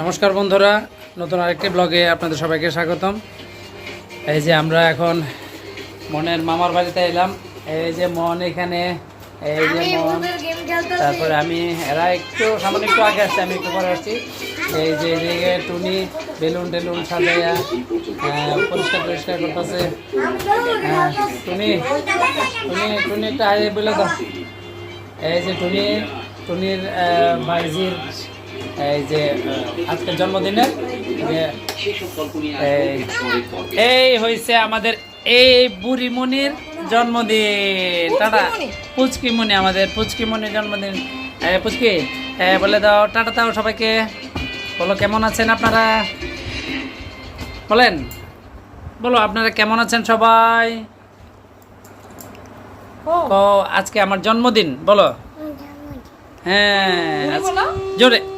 নমস্কার বন্ধুরা নতুন আরেকটি ব্লগে আপনাদের সবাইকে স্বাগতম। এই যে আমরা এখন মনের মামার বাড়িতে এলাম। এই যে মন এখানে এই যে মন। তারপরে আমি এরা একটু সামান্য একটু আগে আসছে আমি একটু পরে আসছি। এই যে এদিকে টুনি বেলুন টেলুন সাজাইয়া আহ, পরিষ্কার পরিষ্কার করতেছে। হ্যাঁ টুনি টুনি টুনি একটা আয় বলে দাও। এই যে টুনি টুনির ভাইজির এই যে আজকের জন্মদিনে এই- এই হয়েছে আমাদের এই বুড়িমণির জন্মদিন। টাটা। পুচকিমণি আমাদের পুচকিমণির জন্মদিন। পুচকি বলে দাও টাটা দাও সবাইকে। বলো কেমন আছেন আপনারা? বলেন। বলো আপনারা কেমন আছেন সবাই? ও। আজকে আমার জন্মদিন বলো। হ্যাঁ জোরে।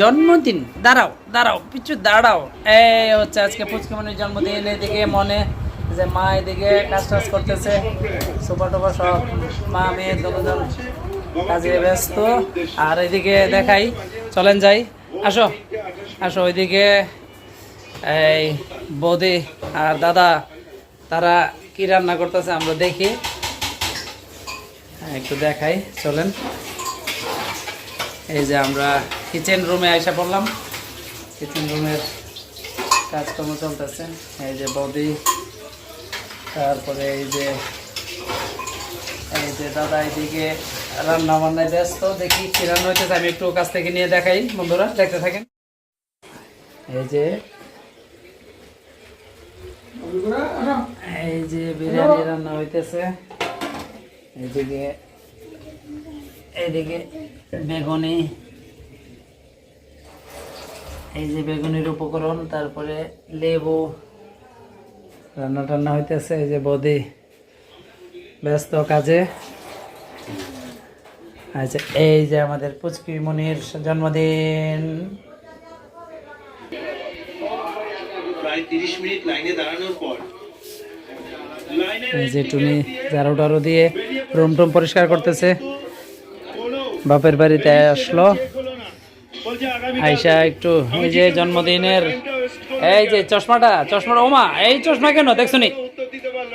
জন্মদিন। দাঁড়াও দাঁড়াও পিছু দাঁড়াও। এই হচ্ছে আজকে পুচকিমনির জন্মদিন এদিকে মনে যে মা এদিকে কাজ টাজ করতেছে সুপার টুপার সব মা মেয়ে দুজন কাজে ব্যস্ত। আর এদিকে দেখাই চলেন যাই। আসো আসো ওইদিকে এই বৌদি আর দাদা তারা কি রান্না করতেছে আমরা দেখি। হ্যাঁ, একটু দেখাই চলেন। এই যে আমরা কিচেন রুমে আইসা পড়লাম। কিচেন রুমের কাজকর্ম চলতেছে। এই যে বৌদি তারপরে এই যে এই যে দাদা এইদিকে রান্না বান্নায় ব্যস্ত। দেখি কি রান্না হইতেছে, আমি একটু কাছ থেকে নিয়ে দেখাই। বন্ধুরা, দেখতে থাকেন। এই যে এই যে বিরিয়ানি রান্না হইতেছে। এইদিকে এইদিকে বেগুনি এই যে বেগুনির উপকরণ তারপরে লেবু রান্না টান্না হইতেছে এই যে বদি ব্যস্ত কাজে। আচ্ছা এই যে আমাদের পুচকি মনির জন্মদিন। প্রায় তিরিশ মিনিট লাইনে দাঁড়ানোর পর এই যে টুনি ঝাড়ু টাড়ু দিয়ে রুম টুম পরিষ্কার করতেছে। বাপের বাড়িতে আসলো। আইসা একটু এই যে জন্মদিনের এই যে চশমাটা চশমাটা ওমা, এই চশমা কেন? দিতে পারল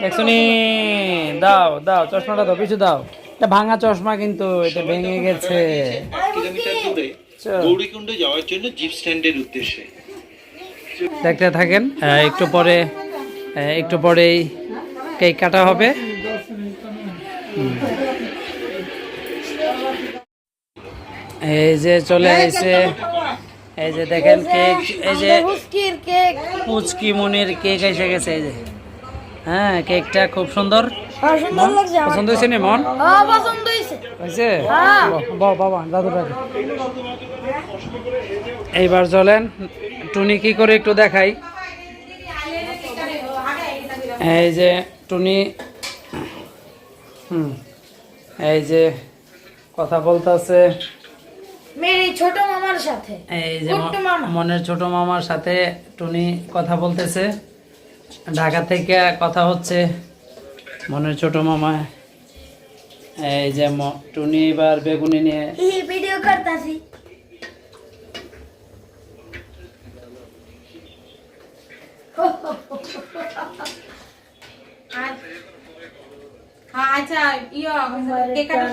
দাও দাও, চশমাটা দাও, পিছু দাও। এটা ভাঙা চশমা কিন্তু, এটা ভেঙে গেছে। দেখতে থাকেন একটু পরে একটু পরেই কেক কাটা হবে। এই যে চলে এসে এই যে দেখেন কেক এই যে পুচকি মনির কেক এসে গেছে এই যে। হ্যাঁ কেকটা খুব সুন্দর। আমার। পছন্দ হয়েছে নি মন? হ্যাঁ হয়েছে। হ্যাঁ। বাবা এইবার চলেন টুনি কি করে একটু দেখাই। এই যে টুনি হুম এই যে কথা বলতেছে। মেরি ছোট মামার সাথে। এই যে মনের ছোট মামার সাথে টুনি কথা বলতেছে। ঢাকা থেকে কথা হচ্ছে মনের ছোট মামা এই যে টুনি এবার বেগুনি নিয়ে ভিডিও করতাছি। আচ্ছা ইয়ে সময় কথা।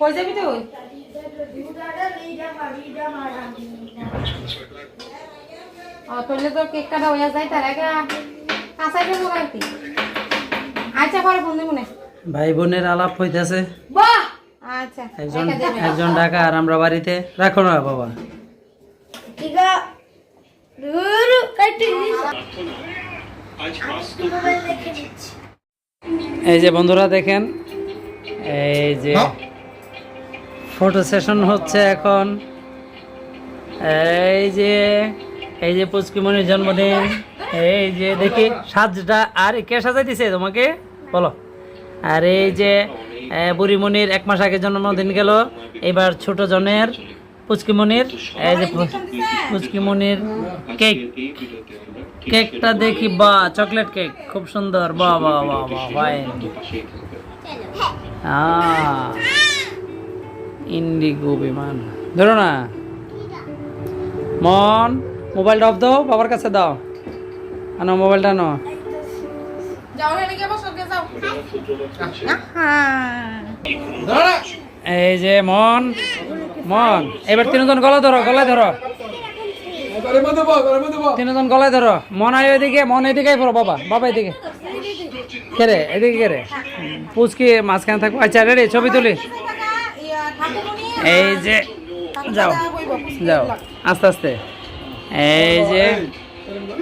কই যাবি তুই? তোলে তোর কেক কাটা হয়ে যায় তার আগে কাঁচাই দেবো আচ্ছা পরে ফোন দেবো না। ভাই বোনের আলাপ হইতেছে। বাহ! আচ্ছা একজন ঢাকা আর আমরা বাড়িতে। রাখো না বাবা। ঠিক আছে কাটি এই যে বন্ধুরা দেখেন এই যে ফটো সেশন হচ্ছে এখন। এই যে এই যে পুচকিমনির জন্মদিন এই যে দেখি সাজটা আর কে সাজাই দিছে তোমাকে? বলো। আর এই যে বুড়িমণির এক মাস আগে জন্মদিন গেল এবার ছোট জনের পুচকিমনির এই যে পু- পুচকিমনির কেক। কেকটা দেখি বা চকলেট কেক খুব সুন্দর বা বা বা পাশেই থাকবে ইন্ডিগো বিমান। ধরো না। মন মোবাইলটা অফ দাও বাবার কাছে দাও। আনো মোবাইলটা আনো। এই যে মন মন এবার তিনজন গলা ধরো গলায় ধরো। তিনজন গলায় ধরো। মন এদিকে পড়ো বাবা বাবা এদিকে। কে রে এদিকে কে রে? পুচকি মাঝখানে থাকব। আচ্ছা রেডি ছবি তুলি। এই যে যাও যাও আস্তে আস্তে। এই যে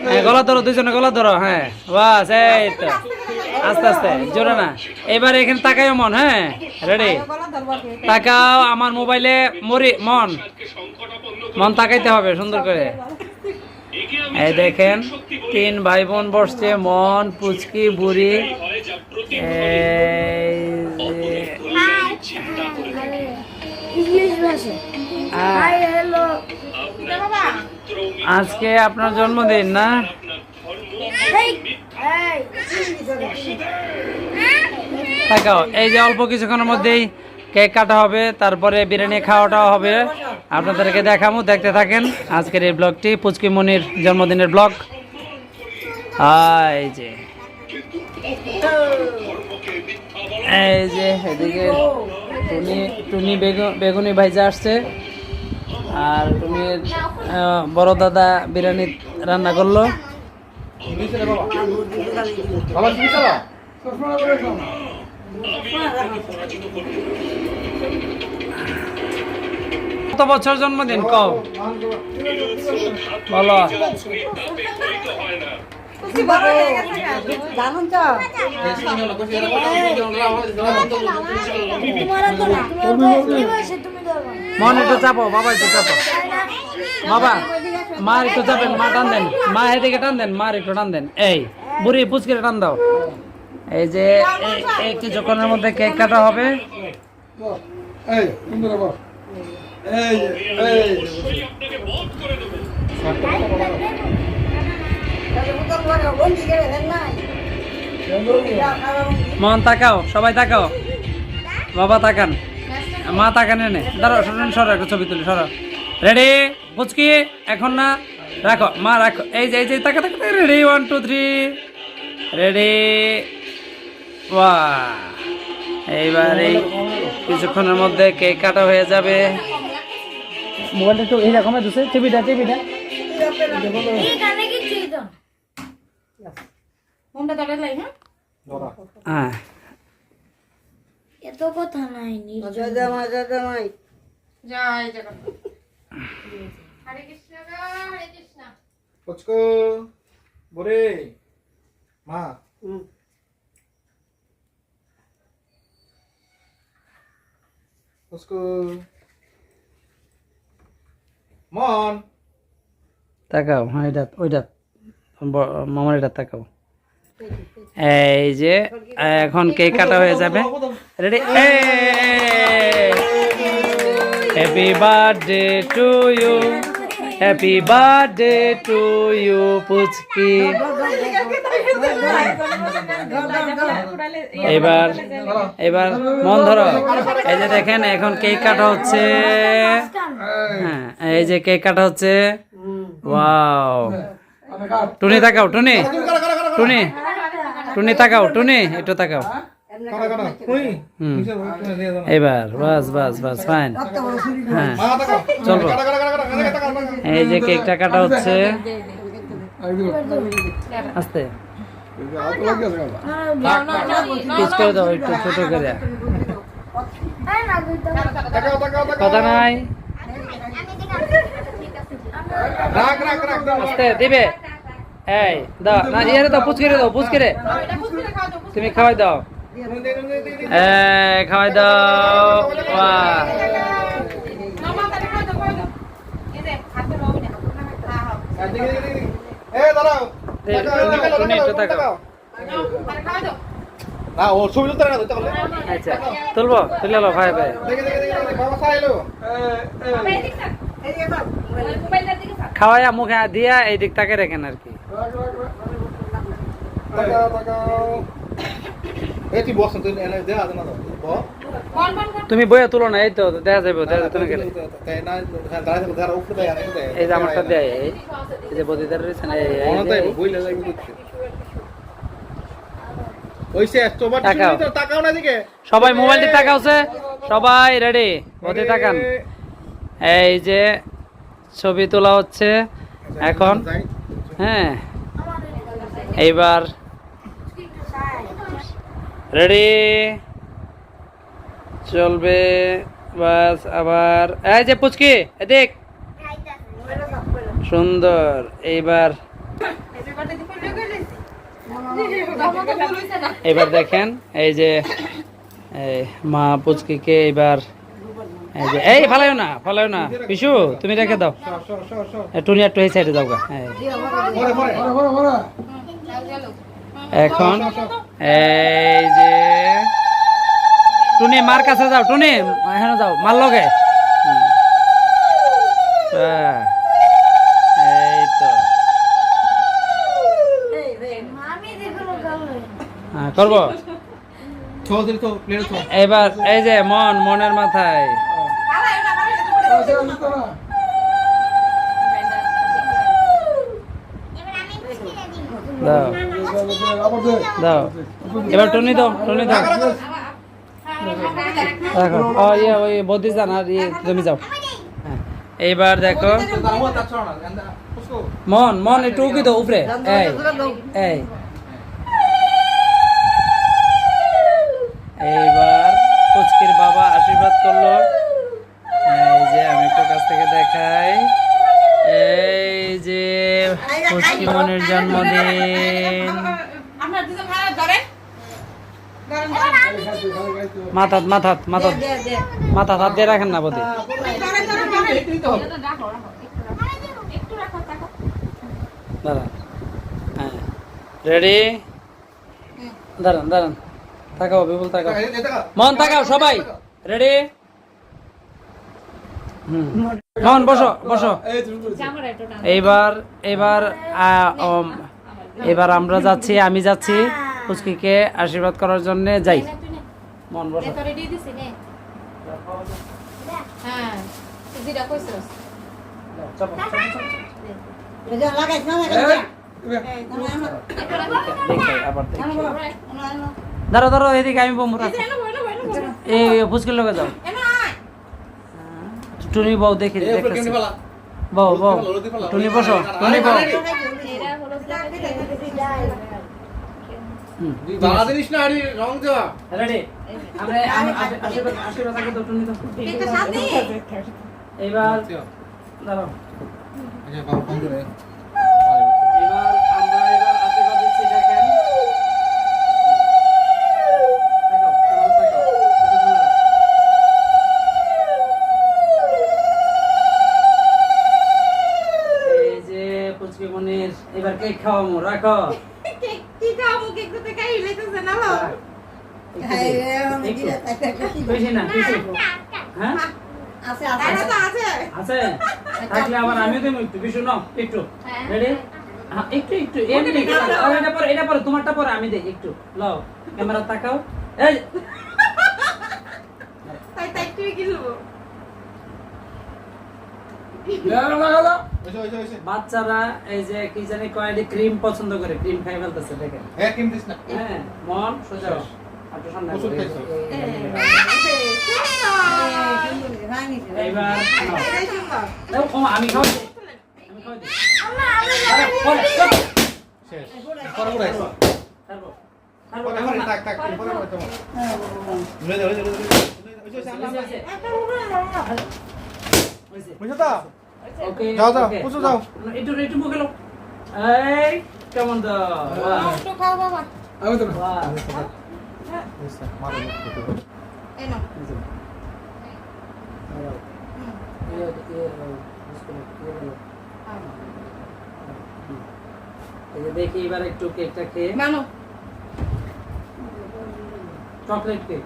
হ্যাঁ, গলা ধরো দুজনে গলা ধরো হ্যাঁ। বাস এই তো। আস্তে আস্তে জোরে না। এবার এখানে তাকাইও মন হ্যাঁ। রেডি। তাকাও আমার মোবাইলে মরি মন। মন তাকাইতে হবে সুন্দর করে। এই দেখেন তিন ভাই বোন বসছে মন পুচকি বুড়ি। আজকে আপনার জন্মদিন না? এই এই যে অল্প কিছুক্ষণের মধ্যেই কেক কাটা হবে তারপরে বিরিয়ানি খাওয়াটাও হবে। আপনাদেরকে দেখাবো দেখতে থাকেন আজকের এই ব্লগটি, পুচকি মনির জন্মদিনের ব্লগ। এই যে। এই যে, এদিকে টুনি টুনি বেগুন ভাইজা আসছে। আর টুনির বড় দাদা বিরিয়ানি রান্না করল। কত বছর জন্মদিন? কও। বলো। মন একটু চাপো, বাবা একটু চাপো। বাবা, মা একটু চাপেন, মা টান দেন। মা এদিকে টান দেন, মার একটু টান দেন। এই, বুড়ি পুচকে টান দাও। এই যে কিছুক্ষণের মধ্যে কেক কাটা হবে। মন তাকাও, সবাই তাকাও। বাবা তাকান। মা তাকান এনে। দাঁড়ো সরো একটা ছবি তুলি, সরো। রেডি পুচকি এখন না? রাখো। মা, রাখো। এই যে এই যে তাকা তাকা ready one two three ready ওয়া এইবার এই কিছুক্ষণের মধ্যে কেক কাটা হয়ে যাবে। মোবাইলটা একটু এইরকম দুসে টিভিটা টিভিটা। এই হ্যাঁ? হ্যাঁ। কথা নাই নির্জন। জয় জগন্নাথ হরে কৃষ্ণ গো, হরে কৃষ্ণ। পচকো বরে। মা। পচকো। মন। তাকাও হ্যাঁ এটা ওইটা ব- মামার এটা তাকাও। এই যে এখন কেক কাটা হয়ে যাবে। Ready happy birthday to you happy birthday to you পুচকি এবার এবার, মন ধরো। এই যে দেখেন, এখন কেক কাটা হচ্ছে। হ্যাঁ এই যে কেক কাটা হচ্ছে। ওয়াও টুনি, তাকাও, টুনি। টুনি টুনি, তাকাও, টুনি, একটু তাকাও। এবার বাস বাস বাস ফাইন। হ্যাঁ। চলবো। এই যে কেকটা কাটা হচ্ছে। আস্তে। পিচ করে দাও একটু ছোট করে। তাকাও তাকাও কথা নাই। রাখ রাখ রাখ দাও। আস্তে দিবে। এই দাও। না ইয়ারে দাও পুচকে দাও পুচকে রে তুমি খাওয়াই দাও। খাওয়াই দাও। আচ্ছা তুলবো তুলে লো ভাই ভাই। খাওয়াইয়া মুখে দিয়া এই দিক তাকে রেখেন আর কি। তুমি বইয়া তুলো না এই তো দেখা যাবে দেখা যাবে গেলে। এই যে আমারটা দেয় এই যে বদিদার রয়েছে না সবাই মোবাইলটি তাকাওছে সবাই রেডি বদি তাকান। এই যে ছবি তোলা হচ্ছে এখন। হ্যাঁ। এইবার রেডি চলবে বাস আবার এই যে পুচকি এদিক। সুন্দর এইবার। এবার দেখেন এই যে এই মা পুচকিকে এবার এই যে এই ফালাইও না ফালাইও না। পিসু তুমি রেখে দাও। এ, টুনি একটু এই সাইডে দাও গা হ্যাঁ এখন এই যে টুনি মার কাছে যাও টুনি। এখানে যাও মার লগে। হুম। এই তো। হ্যাঁ, করব? এবার এই যে মন মনের মাথায়। দাও। দাও। এবার টুনি দাও টুনি দাও। দেখো ইয়ে ইয়ে যাও। হ্যাঁ। এইবার দেখো। তা মন মন, একটু উকি দাও উপরে। এই এই। এইবার পুচকির বাবা আশীর্বাদ করল। এই যে, আমি একটু কাছ থেকে দেখাই। এই যে পুচকি জন্মদিন। মাথাত মাথাত মাথাত। মাথা হাত দিয়ে রাখেন না রাখো রাখো। দাঁড়ান। হ্যাঁ। রেডি দাঁড়ান দাঁড়ান। তাকাও বিপুল তাকাও। মন তাকাও সবাই। রেডি হুম মন বসো বসো। এইবার এবার এবার আমরা যাচ্ছি, আমি যাচ্ছি পুচকিকে আশীর্বাদ করার জন্য, যাই। মন, বসো। দাঁড়ো দাঁড়ো এদিকে আমি বমু এই পুচকির লোকে যাও। টুনি বউ দেখে ফেলা বউ বউ। টুনি বসো টুনি বউ এইবার দাঁড়া দিস না আরে রং দেওয়া রেডি আমরা আম- আশী- আশীর্বাদ আশীর্বাদ আগে দাও টুনি দাও এটা সাথে এইবার দাঁড়াও আচ্ছা বাবা ফোন করে এবার আমরা এবার আশীর্বাদ দিচ্ছি দেখেন তাকাও, তোমরা তাকাও। একটু তোমরা। এই যে পুচকি মনির এবার কেক খাওয়ামো? রাখো। কি খাব কেক তো খাই লইতেছে না লো। একটু, একটু। বেশি হ্যাঁ? তাহলে তো আছে। আছে? আমিও দেবো একটু। বিশু নাও একটু। রেডি একটু একটু। এমনি এটা পরে এটা পরে তোমারটা পরে আমি দেই একটু। লও ক্যামেরা তাকাও। এই! তাই তাই তুই কি লবো লাগা লাগা ওইসে ওইসে ওইসে বাচ্চারা এই যে কি জানি কয়েকটি ক্রিম পছন্দ করে ক্রিম খাই ফেলতেছে দেখেন হ্যাঁ হ্যাঁ মন সোজা আমি খাওয়াই আমি খাওয়াই বুঝছ। তো ওকে, যাও, যাও। বুঝো, যাও। একটু একটু মুখে লো। এই কেমন তো? একটু খাও বাবা। আমি তো দেখি এবার একটু কেকটা খেয়ে। মানো চকলেট কেক।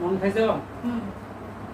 মন খাইছো? হুম।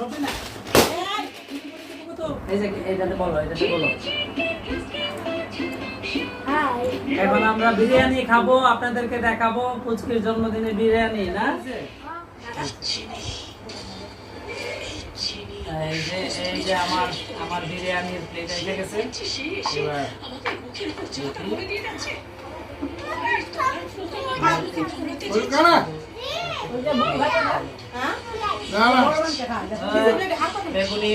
সবই না। এই যে, এইটাতে বলো, এইটাতে বলো। এখন আমরা বিরিয়ানি খাব আপনাদেরকে দেখাবো পুচকির জন্মদিনে বিরিয়ানি না? এই যে এই যে আমার আমার বিরিয়ানির প্লেট এসে গেছে। বেগুনি।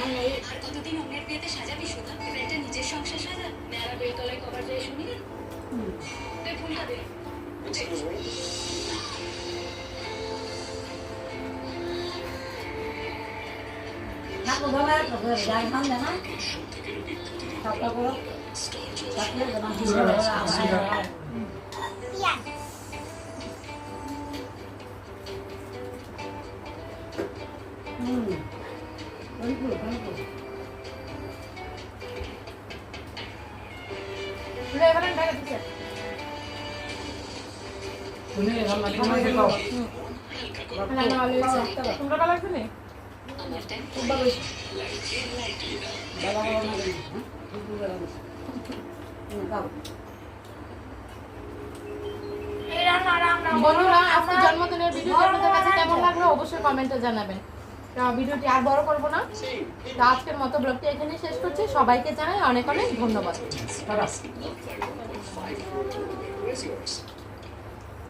আর কতদিন অন্যের বিয়েতে সাজাবি সুধা? এবার নিজের সংসার সাজা? ন্যাড়া বেলতলায় কভার যায় শুনি না? দে ফুলটা দে। তুলে বন্ধুরা আজকে জন্মদিনের ভিডিওটি আপনাদের কাছে কেমন লাগল? অবশ্যই কমেন্টে জানাবেন। ভিডিওটি আর বড় করব না। তা আজকের মতো ব্লগটি এখানে শেষ করছি। সবাইকে জানাই অনেক অনেক ধন্যবাদ।